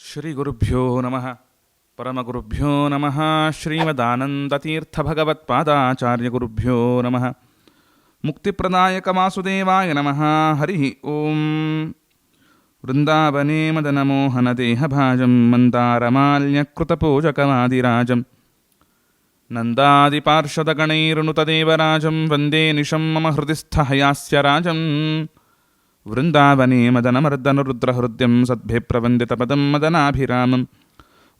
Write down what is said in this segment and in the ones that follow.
శ్రీగురుభ్యో నమ పరమగురుభ్యో నమ శ్రీమదానందతీర్థభగవత్పాదాచార్యగురుభ్యో నమ ముక్తిప్రదాయకవాసుదేవాయ నమ హరి ఓం వృందావనే మదనమోహనదేహభాజం మందారమాల్యకృతపూజకమాదిరాజం నందాదిపార్షదగణైరనుతదేవరాజం వందే నిశం మమ హృదిస్థహయాస్య రాజం वृन्दावने मदनमर्दनरुद्रहृद्यं सद्भे प्रवन्दितपदं मदनाभिरामं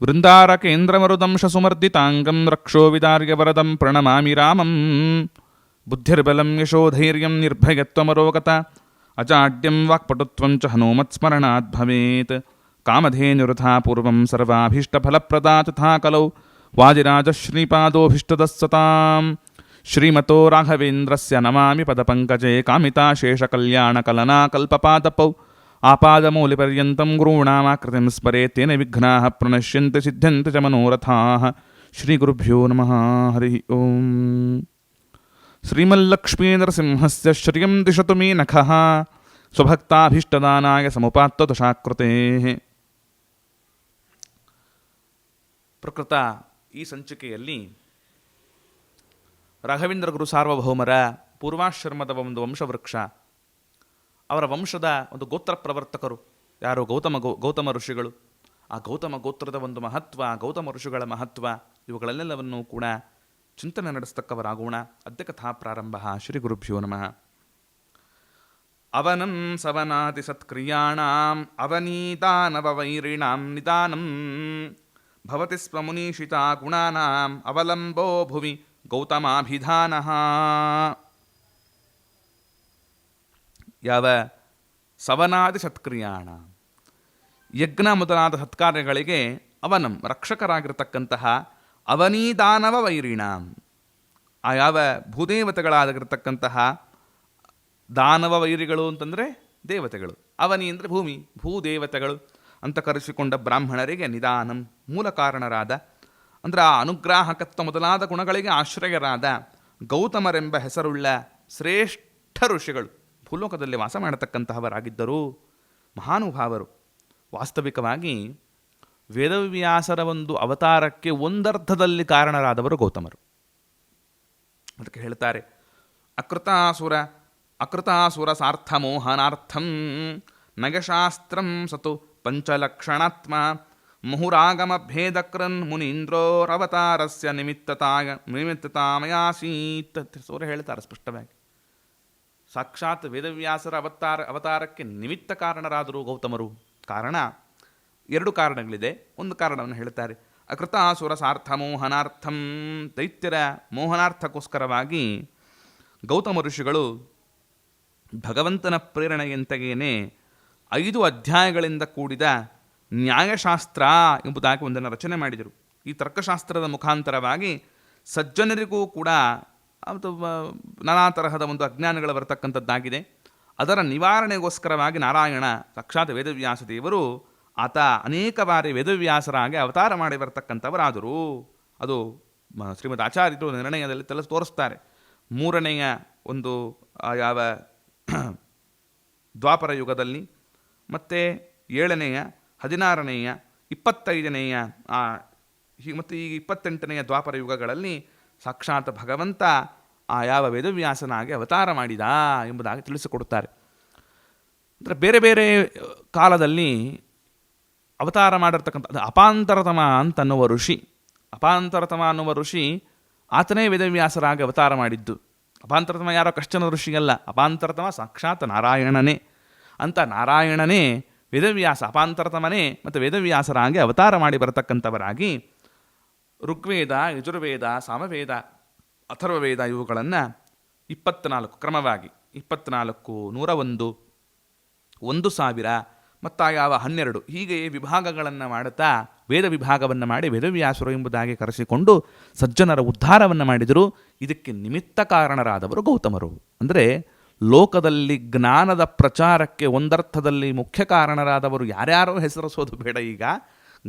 वृन्दारकेन्द्रमरुदं शसुमर्दिताङ्गं रक्षोविदार्यवरदं प्रणमामि रामम्। बुद्धिर्बलं यशोधैर्यं निर्भयत्वमरोगता अचाड्यं वाक्पटुत्वं च हनूमत्स्मरणाद्भवेत् कामधेऽनुरुधा पूर्वं सर्वाभीष्टफलप्रदा तथा कलौ वाजिराजश्रीपादोऽभीष्टदस्सताम्। श्रीमतो राघवेन्द्रस्य नमामि पदपङ्कजे कामिताशेषकल्याणकलना कल्पपादपौ आपादमौलिपर्यन्तं गुरूणामाकृतिं स्मरे तेन विघ्नाः प्रणश्यन्ति सिद्ध्यन्ति च मनोरथाः। श्रीगुरुभ्यो नमः, हरिः ओम्। श्रीमल्लक्ष्मीनरसिंहस्य श्रियं दिशतु मे नखः स्वभक्ताभीष्टदानाय ಸಮುಪಾತ್ತುತಶಾಕೃತೇಃ प्रकृत ಈ ಸಂಚಿಕೆಯಲ್ಲಿ ರಾಘವೇಂದ್ರ ಗುರು ಸಾರ್ವಭೌಮರ ಪೂರ್ವಾಶ್ರಮದ ಒಂದು ವಂಶವೃಕ್ಷ. ಅವರ ವಂಶದ ಒಂದು ಗೋತ್ರ ಪ್ರವರ್ತಕರು ಯಾರು? ಗೌತಮ ಗೌತಮ ಋಷಿಗಳು. ಆ ಗೌತಮ ಗೋತ್ರದ ಒಂದು ಮಹತ್ವ ಗೌತಮ ಋಷಿಗಳ ಮಹತ್ವ ಇವುಗಳಲ್ಲೆಲ್ಲವನ್ನು ಕೂಡ ಚಿಂತನೆ ನಡೆಸ್ತಕ್ಕವರಾಗೋಣ. ಅದ್ಯ ಕಥಾ ಪ್ರಾರಂಭ. ಶ್ರೀ ಗುರುಭ್ಯೋ ನಮಃ. ಅವನಂ ಸವನಾತಿ ಸತ್ಕ್ರಿಯಾಣಾಂ ಅವನೀತಾನವೈರಿಣ ನಿಧಾನಂ ಭವತಿ ಸ್ವ ಮುನೀಷಿತಾ ಗುಣಾನಾಂ, ಅವಲಂಬೋ ಭುವಿ ಗೌತಮಾಭಿಧಾನಃ. ಯಾವ ಸವನಾದಿ ಸತ್ಕ್ರಿಯಾಣ. ಯಜ್ಞ ಮೊದಲಾದ ಸತ್ಕಾರ್ಯಗಳಿಗೆ ಅವನಂ ರಕ್ಷಕರಾಗಿರ್ತಕ್ಕಂತಹ ಅವನೀದಾನವ ವೈರಿಣಾಂ. ಆ ಯಾವ ಭೂದೇವತೆಗಳಾಗಿರ್ತಕ್ಕಂತಹ ದಾನವ ವೈರಿಗಳು ಅಂತಂದರೆ ದೇವತೆಗಳು. ಅವನಿ ಅಂದರೆ ಭೂಮಿ, ಭೂದೇವತೆಗಳು ಅಂತ ಕರೆಸಿಕೊಂಡ ಬ್ರಾಹ್ಮಣರಿಗೆ ನಿಧಾನಂ ಮೂಲ ಕಾರಣರಾದ ಅಂದರೆ ಆ ಅನುಗ್ರಾಹಕತ್ವ ಮೊದಲಾದ ಗುಣಗಳಿಗೆ ಆಶ್ರಯರಾದ ಗೌತಮರೆಂಬ ಹೆಸರುಳ್ಳ ಶ್ರೇಷ್ಠ ಋಷಿಗಳು ಭೂಲೋಕದಲ್ಲಿ ವಾಸ ಮಾಡತಕ್ಕಂತಹವರಾಗಿದ್ದರು. ಮಹಾನುಭಾವರು. ವಾಸ್ತವಿಕವಾಗಿ ವೇದವ್ಯಾಸರ ಒಂದು ಅವತಾರಕ್ಕೆ ಒಂದರ್ಥದಲ್ಲಿ ಕಾರಣರಾದವರು ಗೌತಮರು. ಅದಕ್ಕೆ ಹೇಳ್ತಾರೆ, ಅಕೃತಾಸುರ ಅಕೃತಾಸುರ ಸಾರ್ಥಮೋಹನಾರ್ಥಂ ನಗಶಾಸ್ತ್ರಂ ಸತು ಪಂಚಲಕ್ಷಣಾತ್ಮ ಮುಹುರಾಗಮ ಭೇದಕ್ರನ್ ಮುನೀಂದ್ರೋರವತಾರಸ್ಯ ನಿಮಿತ್ತತಾಯ ನಿಮಿತ್ತತಾಮಯಾಸೀತ್ ಸೂರ್ಯ ಹೇಳ್ತಾರೆ ಸ್ಪಷ್ಟವಾಗಿ. ಸಾಕ್ಷಾತ್ ವೇದವ್ಯಾಸರ ಅವತಾರ, ಅವತಾರಕ್ಕೆ ನಿಮಿತ್ತ ಕಾರಣರಾದರು ಗೌತಮರು. ಕಾರಣ ಎರಡು ಕಾರಣಗಳಿದೆ. ಒಂದು ಕಾರಣವನ್ನು ಹೇಳ್ತಾರೆ. ಅಕೃತಾಸುರ ಸಾರ್ಥ ಮೋಹನಾರ್ಥಂ ದೈತ್ಯರ ಮೋಹನಾರ್ಥಕ್ಕೋಸ್ಕರವಾಗಿ ಗೌತಮ ಋಷಿಗಳು ಭಗವಂತನ ಪ್ರೇರಣೆಯಂತೆಯೇ ಐದು ಅಧ್ಯಾಯಗಳಿಂದ ಕೂಡಿದ ನ್ಯಾಯಶಾಸ್ತ್ರ ಎಂಬುದಾಗಿ ಒಂದನ್ನು ರಚನೆ ಮಾಡಿದರು. ಈ ತರ್ಕಶಾಸ್ತ್ರದ ಮುಖಾಂತರವಾಗಿ ಸಜ್ಜನರಿಗೂ ಕೂಡ ಅದು ನಾನಾ ತರಹದ ಒಂದು ಅಜ್ಞಾನಗಳು ಬರತಕ್ಕಂಥದ್ದಾಗಿದೆ. ಅದರ ನಿವಾರಣೆಗೋಸ್ಕರವಾಗಿ ನಾರಾಯಣ, ಸಾಕ್ಷಾತ್ ವೇದವ್ಯಾಸ ದೇವರು ಆತ ಅನೇಕ ಬಾರಿ ವೇದವ್ಯಾಸರಾಗಿ ಅವತಾರ ಮಾಡಿ ಬರ್ತಕ್ಕಂಥವರಾದರು. ಅದು ಶ್ರೀಮದ್ ಆಚಾರ್ಯರು ನಿರ್ಣಯದಲ್ಲಿ ತಲೆ ತೋರಿಸ್ತಾರೆ. ಮೂರನೆಯ ಒಂದು ಯಾವ, ದ್ವಾಪರ ಯುಗದಲ್ಲಿ, ಮತ್ತು ಏಳನೆಯ ಹದಿನಾರನೆಯ, ಇಪ್ಪತ್ತೈದನೆಯ, ಆ ಮತ್ತು ಈ ಇಪ್ಪತ್ತೆಂಟನೆಯ ದ್ವಾಪರ ಯುಗಗಳಲ್ಲಿ ಸಾಕ್ಷಾತ್ ಭಗವಂತ ಆ ಯಾವ ವೇದವ್ಯಾಸನಾಗಿ ಅವತಾರ ಮಾಡಿದ ಎಂಬುದಾಗಿ ತಿಳಿಸಿಕೊಡುತ್ತಾರೆ. ಅಂದರೆ ಬೇರೆ ಬೇರೆ ಕಾಲದಲ್ಲಿ ಅವತಾರ ಮಾಡಿರ್ತಕ್ಕಂಥ ಅಪಾಂತರತಮ ಅಂತನ್ನುವ ಋಷಿ, ಅಪಾಂತರತಮ ಅನ್ನುವ ಋಷಿ ಆತನೇ ವೇದವ್ಯಾಸರಾಗಿ ಅವತಾರ ಮಾಡಿದ್ದು. ಅಪಾಂತರತಮ ಯಾರೋ ಕಷ್ಟನ ಋಷಿಯಲ್ಲ, ಅಪಾಂತರತಮ ಸಾಕ್ಷಾತ್ ನಾರಾಯಣನೇ. ಅಂತ ನಾರಾಯಣನೇ ವೇದವ್ಯಾಸ, ಅಪಾಂತರತಮನೆ ಮತ್ತು ವೇದವ್ಯಾಸರಾಗಿ ಅವತಾರ ಮಾಡಿ ಬರತಕ್ಕಂಥವರಾಗಿ ಋಗ್ವೇದ, ಯಜುರ್ವೇದ, ಸಾಮವೇದ, ಅಥರ್ವವೇದ ಇವುಗಳನ್ನು ಇಪ್ಪತ್ತ್ನಾಲ್ಕು ಕ್ರಮವಾಗಿ ಇಪ್ಪತ್ತ್ನಾಲ್ಕು ನೂರ ಒಂದು ಒಂದು ಸಾವಿರ ಮತ್ತು ಯಾವ ಹನ್ನೆರಡು ಹೀಗೆ ವಿಭಾಗಗಳನ್ನು ಮಾಡುತ್ತಾ ವೇದ ವಿಭಾಗವನ್ನು ಮಾಡಿ ವೇದವ್ಯಾಸರು ಎಂಬುದಾಗಿ ಕರೆಸಿಕೊಂಡು ಸಜ್ಜನರ ಉದ್ಧಾರವನ್ನು ಮಾಡಿದರು. ಇದಕ್ಕೆ ನಿಮಿತ್ತ ಕಾರಣರಾದವರು ಗೌತಮರು. ಅಂದರೆ ಲೋಕದಲ್ಲಿ ಜ್ಞಾನದ ಪ್ರಚಾರಕ್ಕೆ ಒಂದರ್ಥದಲ್ಲಿ ಮುಖ್ಯ ಕಾರಣರಾದವರು ಯಾರ್ಯಾರೋ ಹೆಸರಿಸೋದು ಬೇಡ ಈಗ.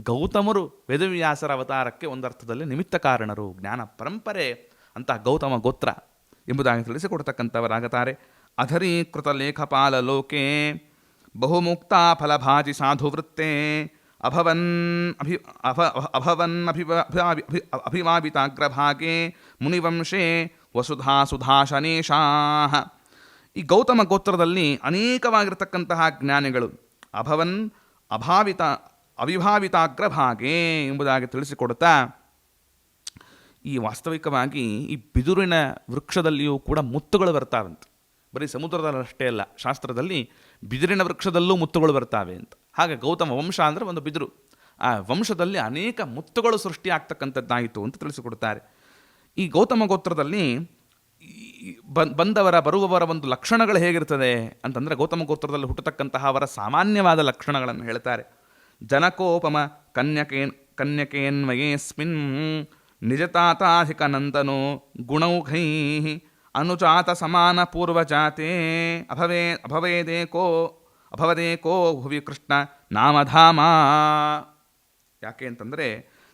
ಗೌತಮರು ವೇದವ್ಯಾಸರ ಅವತಾರಕ್ಕೆ ಒಂದರ್ಥದಲ್ಲಿ ನಿಮಿತ್ತ ಕಾರಣರು, ಜ್ಞಾನ ಪರಂಪರೆ ಅಂತ ಗೌತಮ ಗೋತ್ರ ಎಂಬುದಾಗಿ ತಿಳಿಸಿಕೊಡ್ತಕ್ಕಂಥವರಾಗುತ್ತಾರೆ ಅಧರೀಕೃತ ಲೇಖಪಾಲ ಲೋಕೆ, ಬಹುಮುಕ್ತ ಫಲಭಾಜಿ ಸಾಧುವೃತ್ತೆ, ಅಭವನ್ ಅಭಿ ಅಭ ಅಭವನ್ ಅಭಿವ ಅಭಿ- ಅಭಿ- ಅಭಿಮಾವಿತಾಗ್ರಭಾಗೆ ಮುನಿವಂಶೇ ವಸುಧಾ ಸುಧಾಶನೇಶಾಹ. ಈ ಗೌತಮ ಗೋತ್ರದಲ್ಲಿ ಅನೇಕವಾಗಿರತಕ್ಕಂತಹ ಜ್ಞಾನಿಗಳು. ಅಭವನ್, ಅಭಾವಿತ ಅವಿಭಾವಿತಾಗ್ರಭಾಗೆ ಎಂಬುದಾಗಿ ತಿಳಿಸಿಕೊಡುತ್ತಾ, ಈ ವಾಸ್ತವಿಕವಾಗಿ ಈ ಬಿದುರಿನ ವೃಕ್ಷದಲ್ಲಿಯೂ ಕೂಡ ಮುತ್ತುಗಳು ಬರ್ತಾವಂತೆ. ಬರೀ ಸಮುದ್ರದಲ್ಲಷ್ಟೇ ಅಲ್ಲ, ಶಾಸ್ತ್ರದಲ್ಲಿ ಬಿದಿರಿನ ವೃಕ್ಷದಲ್ಲೂ ಮುತ್ತುಗಳು ಬರ್ತಾವೆ ಅಂತ. ಹಾಗೆ ಗೌತಮ ವಂಶ ಅಂದರೆ ಒಂದು ಬಿದಿರು. ಆ ವಂಶದಲ್ಲಿ ಅನೇಕ ಮುತ್ತುಗಳು ಸೃಷ್ಟಿಯಾಗ್ತಕ್ಕಂಥದ್ದಾಯಿತು ಅಂತ ತಿಳಿಸಿಕೊಡ್ತಾರೆ ಈ ಗೌತಮ ಗೋತ್ರದಲ್ಲಿ ಬಂದವರ, ಬರುವವರ ಒಂದು ಲಕ್ಷಣಗಳು ಹೇಗಿರ್ತದೆ ಅಂತಂದರೆ ಗೌತಮ ಗೋತ್ರದಲ್ಲಿ ಹುಟ್ಟತಕ್ಕಂತಹ ಅವರ ಸಾಮಾನ್ಯವಾದ ಲಕ್ಷಣಗಳನ್ನು ಹೇಳ್ತಾರೆ. ಜನಕೋಪಮ ಕನ್ಯಕೇನ್ ಕನ್ಯಕೇನ್ಮಯೇಸ್ಮಿನ್ ನಿಜತಾತಾಧಿಕನಂದನೋ ಗುಣೌಘೈ ಅನುಜಾತ ಸಮಾನ ಪೂರ್ವಜಾತೆ ಅಭವೇ ಅಭವೇದೇಕೋ ಅಭವದೇಕೋ ಭುವಿ ಕೃಷ್ಣ ನಾಮಧಾಮ. ಯಾಕೆ ಅಂತಂದರೆ